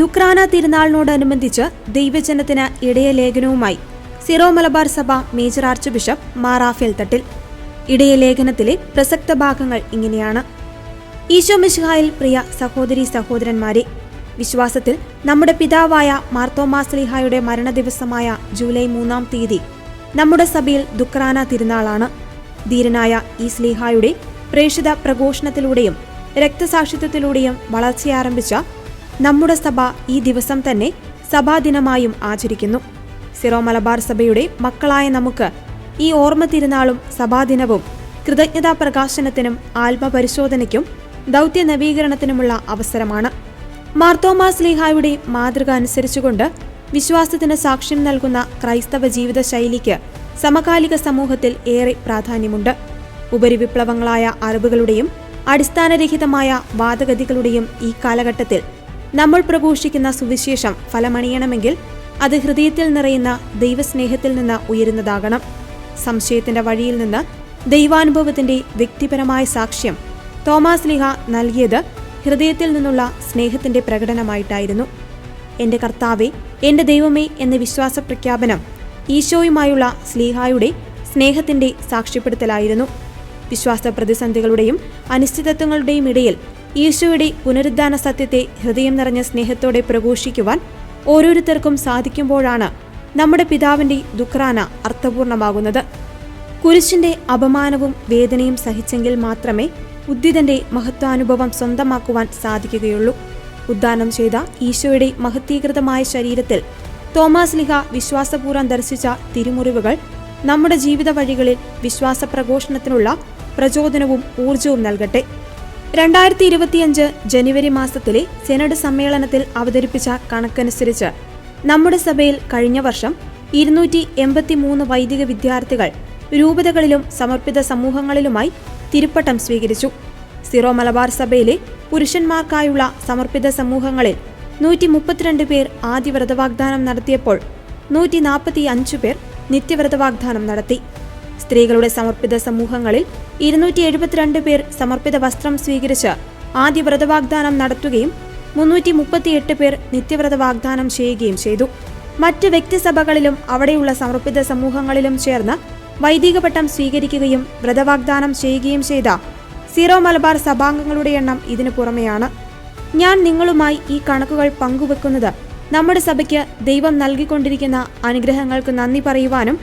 ദുക്രാന തിരുനാളിനോടനുബന്ധിച്ച് ദൈവജനത്തിന് ഇടയ ലേഖനവുമായി സിറോ മലബാർ സഭ മേജർ ആർച്ച് ബിഷപ്പ് മാറാഫേൽ തട്ടിൽ. ഇടയ ലേഖനത്തിലെ പ്രസക്ത ഭാഗങ്ങൾ ഇങ്ങനെയാണ്. ഈശോ മിശിഹായിൽ പ്രിയ സഹോദരി സഹോദരന്മാരെ വിശ്വാസത്തിൽ നമ്മുടെ പിതാവായ മാർത്തോമാസ്ലിഹായുടെ മരണദിവസമായ ജൂലൈ മൂന്നാം തീയതി നമ്മുടെ സഭയിൽ ദുക്രാന തിരുനാളാണ്. ധീരനായ ഈ സ്ലീഹായുടെ പ്രേക്ഷിത പ്രഘോഷണത്തിലൂടെയും രക്തസാക്ഷിത്വത്തിലൂടെയും വളർച്ചയാരംഭിച്ച നമ്മുടെ സഭ ഈ ദിവസം തന്നെ സഭാദിനമായും ആചരിക്കുന്നു. സിറോ മലബാർ സഭയുടെ മക്കളായ നമുക്ക് ഈ ഓർമ്മ തിരുനാളും സഭാദിനവും കൃതജ്ഞതാ പ്രകാശനത്തിനും ആത്മപരിശോധനയ്ക്കും ദൗത്യ നവീകരണത്തിനുമുള്ള അവസരമാണ്. മാർത്തോമാസ് ലീഹായുടെ മാതൃക അനുസരിച്ചുകൊണ്ട് വിശ്വാസത്തിന് സാക്ഷ്യം നൽകുന്ന ക്രൈസ്തവ ജീവിത ശൈലിക്ക് സമകാലിക സമൂഹത്തിൽ ഏറെ പ്രാധാന്യമുണ്ട്. ഉപരിവിപ്ലവങ്ങളായ അറിവുകളുടെയും അടിസ്ഥാനരഹിതമായ വാദഗതികളുടെയും ഈ കാലഘട്ടത്തിൽ നമ്മൾ പ്രഘോഷിക്കുന്ന സുവിശേഷം ഫലമണിയണമെങ്കിൽ അത് ഹൃദയത്തിൽ നിറയുന്ന ദൈവസ്നേഹത്തിൽ നിന്ന് ഉയരുന്നതാകണം. സംശയത്തിന്റെ വഴിയിൽ നിന്ന് ദൈവാനുഭവത്തിന്റെ വ്യക്തിപരമായ സാക്ഷ്യം തോമാസ് ലിഹ നൽകിയത് ഹൃദയത്തിൽ നിന്നുള്ള സ്നേഹത്തിന്റെ പ്രകടനമായിട്ടായിരുന്നു. എന്റെ കർത്താവെ എന്റെ ദൈവമേ എന്ന വിശ്വാസ പ്രഖ്യാപനം ഈശോയുമായുള്ള സ്ലീഹായുടെ സ്നേഹത്തിന്റെ സാക്ഷ്യപ്പെടുത്തലായിരുന്നു. വിശ്വാസ പ്രതിസന്ധികളുടെയും അനിശ്ചിതത്വങ്ങളുടെയും ഇടയിൽ ഈശോയുടെ പുനരുദ്ധാന സത്യത്തെ ഹൃദയം നിറഞ്ഞ സ്നേഹത്തോടെ പ്രഘോഷിക്കുവാൻ ഓരോരുത്തർക്കും സാധിക്കുമ്പോഴാണ് നമ്മുടെ പിതാവിന്റെ ദുഃഖാന അർത്ഥപൂർണമാകുന്നത്. കുരിശിന്റെ അപമാനവും വേദനയും സഹിച്ചെങ്കിൽ മാത്രമേ ഉദ്ധിതന്റെ മഹത്വാനുഭവം സ്വന്തമാക്കുവാൻ സാധിക്കുകയുള്ളൂ. ഉദ്ദാനം ചെയ്ത ഈശോയുടെ മഹത്വീകൃതമായ ശരീരത്തിൽ തോമാസ് ലിഹ വിശ്വാസപൂർവം ദർശിച്ച തിരുമുറിവുകൾ നമ്മുടെ ജീവിത വഴികളിൽ വിശ്വാസ പ്രഘോഷണത്തിനുള്ള പ്രചോദനവും ഊർജവും നൽകട്ടെ. രണ്ടായിരത്തി ഇരുപത്തിയഞ്ച് ജനുവരി മാസത്തിലെ സെനഡ് സമ്മേളനത്തിൽ അവതരിപ്പിച്ച കണക്കനുസരിച്ച് നമ്മുടെ സഭയിൽ കഴിഞ്ഞ വർഷം ഇരുന്നൂറ്റി എൺപത്തിമൂന്ന് വൈദിക വിദ്യാർത്ഥികൾ രൂപതകളിലും സമർപ്പിത സമൂഹങ്ങളിലുമായി തിരുപ്പട്ടം സ്വീകരിച്ചു. സിറോ മലബാർ സഭയിലെ പുരുഷന്മാർക്കായുള്ള സമർപ്പിത സമൂഹങ്ങളിൽ നൂറ്റി മുപ്പത്തിരണ്ട് പേർ ആദ്യ വ്രതവാഗ്ദാനം നടത്തിയപ്പോൾ നൂറ്റി നാൽപ്പത്തി അഞ്ച് പേർ നിത്യവ്രതവാഗ്ദാനം നടത്തി. സ്ത്രീകളുടെ സമർപ്പിത സമൂഹങ്ങളിൽ ഇരുന്നൂറ്റി എഴുപത്തിരണ്ട് പേർ സമർപ്പിത വസ്ത്രം സ്വീകരിച്ച് ആദ്യ വ്രതവാഗ്ദാനം നടത്തുകയും മുന്നൂറ്റി മുപ്പത്തിയെട്ട് പേർ നിത്യവ്രത വാഗ്ദാനം ചെയ്യുകയും ചെയ്തു. മറ്റ് വ്യക്തിസഭകളിലും അവിടെയുള്ള സമർപ്പിത സമൂഹങ്ങളിലും ചേർന്ന് വൈദിക പട്ടം സ്വീകരിക്കുകയും വ്രതവാഗ്ദാനം ചെയ്യുകയും ചെയ്ത സീറോ മലബാർ സഭാംഗങ്ങളുടെ എണ്ണം ഇതിനു പുറമെയാണ്. ഞാൻ നിങ്ങളുമായി ഈ കണക്കുകൾ പങ്കുവെക്കുന്നത് നമ്മുടെ സഭയ്ക്ക് ദൈവം നൽകിക്കൊണ്ടിരിക്കുന്ന അനുഗ്രഹങ്ങൾക്ക് നന്ദി പറയുവാനും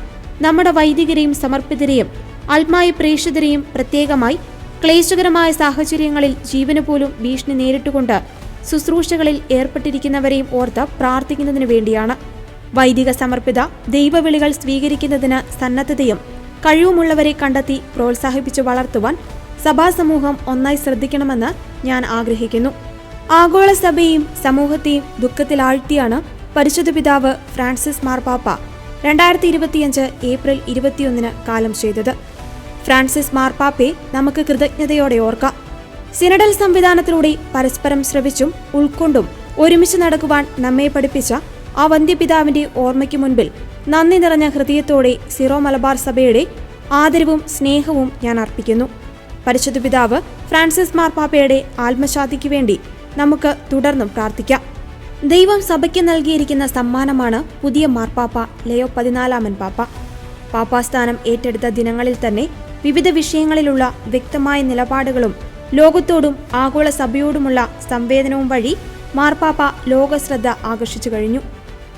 നമ്മുടെ വൈദികരെയും സമർപ്പിതരെയും ആത്മായ പ്രേക്ഷിതരെയും പ്രത്യേകമായി ക്ലേശകരമായ സാഹചര്യങ്ങളിൽ ജീവന് പോലും ഭീഷണി നേരിട്ടുകൊണ്ട് ശുശ്രൂഷകളിൽ ഏർപ്പെട്ടിരിക്കുന്നവരെയും ഓർത്ത് പ്രാർത്ഥിക്കുന്നതിനു വേണ്ടിയാണ്. വൈദിക സമർപ്പിത ദൈവവിളികൾ സ്വീകരിക്കുന്നതിന് സന്നദ്ധതയും കഴിവുമുള്ളവരെ കണ്ടെത്തി പ്രോത്സാഹിപ്പിച്ചു വളർത്തുവാൻ സഭാസമൂഹം ഒന്നായി ശ്രദ്ധിക്കണമെന്ന് ഞാൻ ആഗ്രഹിക്കുന്നു. ആഗോള സഭയെയും സമൂഹത്തെയും ദുഃഖത്തിലാഴ്ത്തിയാണ് പരിശുദ്ധ പിതാവ് ഫ്രാൻസിസ് മാർപ്പാപ്പ രണ്ടായിരത്തി ഇരുപത്തിയഞ്ച് ഏപ്രിൽ ഇരുപത്തിയൊന്നിന് കാലം ചെയ്തത്. ഫ്രാൻസിസ് മാർപ്പാപ്പെ നമുക്ക് കൃതജ്ഞതയോടെ ഓർക്കാം. സിനഡൽ സംവിധാനത്തിലൂടെ പരസ്പരം ശ്രവിച്ചും ഉൾക്കൊണ്ടും ഒരുമിച്ച് നടക്കുവാൻ നമ്മെ പഠിപ്പിച്ച ആ വന്ധ്യപിതാവിന്റെ ഓർമ്മയ്ക്ക് മുൻപിൽ നന്ദി നിറഞ്ഞ ഹൃദയത്തോടെ സിറോ മലബാർ സഭയുടെ ആദരവും സ്നേഹവും ഞാൻ അർപ്പിക്കുന്നു. പരിശുദ്ധ പിതാവ് ഫ്രാൻസിസ് മാർപ്പാപ്പയുടെ ആത്മശാന്തിക്ക് വേണ്ടി നമുക്ക് തുടർന്നും പ്രാർത്ഥിക്കാം. ദൈവം സഭയ്ക്ക് നൽകിയിരിക്കുന്ന സമ്മാനമാണ് പുതിയ മാർപ്പാപ്പ ലയോ പതിനാലാമൻ പാപ്പ. പാപ്പാസ്ഥാനം ഏറ്റെടുത്ത ദിനങ്ങളിൽ തന്നെ വിവിധ വിഷയങ്ങളിലുള്ള വ്യക്തമായ നിലപാടുകളും ലോകത്തോടും ആഗോള സഭയോടുമുള്ള സംവേദനവും വഴി മാർപ്പാപ്പ ലോകശ്രദ്ധ ആകർഷിച്ചു കഴിഞ്ഞു.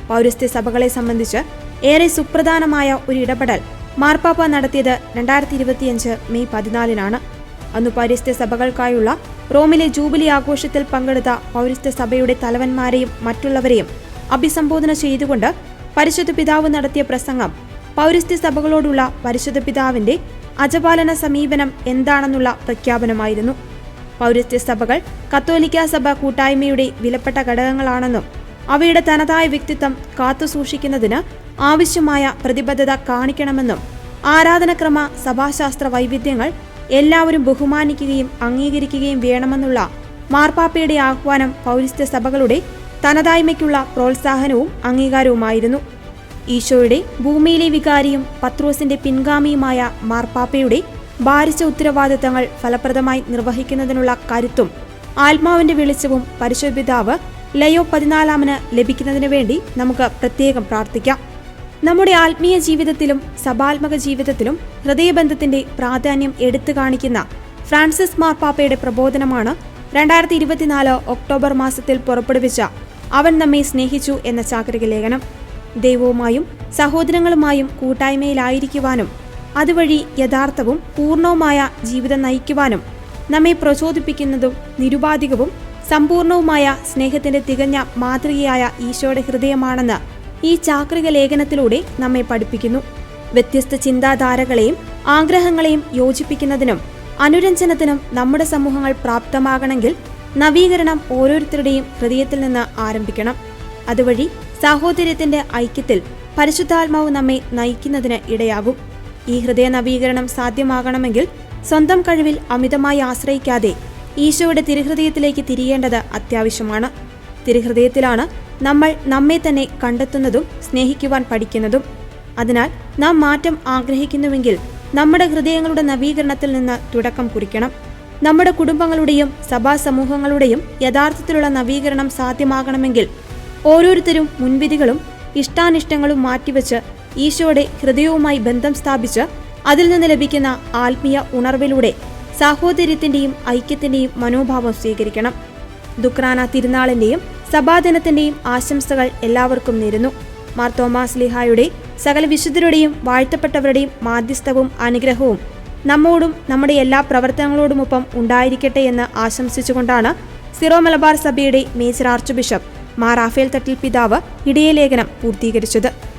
പൗരസ്ത്യ സഭകളെ സംബന്ധിച്ച് ഏറെ സുപ്രധാനമായ ഒരു ഇടപെടൽ മാർപ്പാപ്പ നടത്തിയത് രണ്ടായിരത്തി ഇരുപത്തിയഞ്ച് മെയ് പതിനാലിനാണ്. അന്ന് പൗരസ്ത്യ സഭകൾക്കായുള്ള റോമിലെ ജൂബിലി ആഘോഷത്തിൽ പങ്കെടുത്ത പൗരസ്ത്യ സഭയുടെ തലവന്മാരെയും മറ്റുള്ളവരെയും അഭിസംബോധന ചെയ്തുകൊണ്ട് പരിശുദ്ധ പിതാവ് നടത്തിയ പ്രസംഗം പൗരസ്ത്യ സഭകളോടുള്ള പരിശുദ്ധ പിതാവിന്റെ അജപാലന സമീപനം എന്താണെന്നുള്ള പ്രഖ്യാപനമായിരുന്നു. പൗരസ്ത്യ സഭകൾ കത്തോലിക്ക സഭ കൂട്ടായ്മയുടെ വിലപ്പെട്ട ഘടകങ്ങളാണെന്നും അവയുടെ തനതായ വ്യക്തിത്വം കാത്തുസൂക്ഷിക്കുന്നതിന് ആവശ്യമായ പ്രതിബദ്ധത കാണിക്കണമെന്നും ആരാധനക്രമ സഭാശാസ്ത്ര വൈവിധ്യങ്ങൾ എല്ലാവരും ബഹുമാനിക്കുകയും അംഗീകരിക്കുകയും വേണമെന്നുള്ള മാർപ്പാപ്പയുടെ ആഹ്വാനം പൗരസ്ത്യ സഭകളുടെ തനതായ്മയ്ക്കുള്ള പ്രോത്സാഹനവും അംഗീകാരവുമായിരുന്നു. ഈശോയുടെ ഭൂമിയിലെ വികാരിയും പത്രോസിന്റെ പിൻഗാമിയുമായ മാർപ്പാപ്പയുടെ ഭാരിച്ച ഉത്തരവാദിത്തങ്ങൾ ഫലപ്രദമായി നിർവഹിക്കുന്നതിനുള്ള കരുത്തും ആത്മാവിന്റെ വെളിച്ചവും പരിശോധിതാവ് ലയോ പതിനാലാമന് ലഭിക്കുന്നതിനു വേണ്ടി നമുക്ക് പ്രത്യേകം പ്രാർത്ഥിക്കാം. നമ്മുടെ ആത്മീയ ജീവിതത്തിലും സഭാത്മക ജീവിതത്തിലും ഹൃദയബന്ധത്തിന്റെ പ്രാധാന്യം എടുത്തു കാണിക്കുന്ന ഫ്രാൻസിസ് മാർപ്പാപ്പയുടെ പ്രബോധനമാണ് രണ്ടായിരത്തി ഇരുപത്തിനാല് ഒക്ടോബർ മാസത്തിൽ പുറപ്പെടുവിച്ച അവൻ നമ്മെ സ്നേഹിച്ചു എന്ന ചാക്രിക ലേഖനം. ദൈവവുമായും സഹോദരങ്ങളുമായും കൂട്ടായ്മയിലായിരിക്കുവാനും അതുവഴി യഥാർത്ഥവും പൂർണവുമായ ജീവിതം നയിക്കുവാനും നമ്മെ പ്രചോദിപ്പിക്കുന്നതും നിരുപാധികവും സമ്പൂർണവുമായ സ്നേഹത്തിന്റെ തികഞ്ഞ മാതൃകയായ ഈശോയുടെ ഹൃദയമാണെന്ന് ഈ ചാക്രിക ലേഖനത്തിലൂടെ നമ്മെ പഠിപ്പിക്കുന്നു. വ്യത്യസ്ത ചിന്താധാരകളെയും ആഗ്രഹങ്ങളെയും യോജിപ്പിക്കുന്നതിനും അനുരഞ്ജനത്തിനും നമ്മുടെ സമൂഹങ്ങൾ പ്രാപ്തമാകണമെങ്കിൽ നവീകരണം ഓരോരുത്തരുടെയും ഹൃദയത്തിൽ നിന്ന് ആരംഭിക്കണം. അതുവഴി സാഹോദര്യത്തിന്റെ ഐക്യത്തിൽ പരിശുദ്ധാത്മാവ് നമ്മെ നയിക്കുന്നതിന് ഇടയാകും. ഈ ഹൃദയ നവീകരണം സാധ്യമാകണമെങ്കിൽ സ്വന്തം കഴിവിൽ അമിതമായി ആശ്രയിക്കാതെ ഈശോയുടെ തിരുഹൃദയത്തിലേക്ക് തിരിയേണ്ടത് അത്യാവശ്യമാണ്. തിരുഹൃദയത്തിലാണ് നമ്മൾ നമ്മെ തന്നെ കണ്ടെത്തുന്നതും സ്നേഹിക്കുവാൻ പഠിക്കുന്നതും. അതിനാൽ നാം മാറ്റം ആഗ്രഹിക്കുന്നുവെങ്കിൽ നമ്മുടെ ഹൃദയങ്ങളുടെ നവീകരണത്തിൽ നിന്ന് തുടക്കം കുറിക്കണം. നമ്മുടെ കുടുംബങ്ങളുടെയും സഭാ സമൂഹങ്ങളുടെയും യഥാർത്ഥത്തിലുള്ള നവീകരണം സാധ്യമാകണമെങ്കിൽ ഓരോരുത്തരും മുൻവിധികളും ഇഷ്ടാനിഷ്ടങ്ങളും മാറ്റിവെച്ച് ഈശോയുടെ ഹൃദയവുമായി ബന്ധം സ്ഥാപിച്ച് അതിൽ നിന്ന് ലഭിക്കുന്ന ആത്മീയ ഉണർവിലൂടെ സാഹോദര്യത്തിന്റെയും ഐക്യത്തിന്റെയും മനോഭാവം സ്വീകരിക്കണം. ദുക്രാന തിരുനാളിന്റെയും സഭാദിനത്തിന്റെയും ആശംസകൾ എല്ലാവർക്കും നേരുന്നു. മാർ തോമാസ് ലിഹായുടെ സകല വിശുദ്ധരുടെയും വാഴ്ത്തപ്പെട്ടവരുടെയും മാധ്യസ്ഥവും അനുഗ്രഹവും നമ്മോടും നമ്മുടെ എല്ലാ പ്രവർത്തനങ്ങളോടുമൊപ്പം ഉണ്ടായിരിക്കട്ടെ എന്ന് ആശംസിച്ചുകൊണ്ടാണ് സിറോ മലബാർ സഭയുടെ major archbishop Mar Raphael Thattil പിതാവ് ഇടയലേഖനം പൂർത്തീകരിച്ചത്.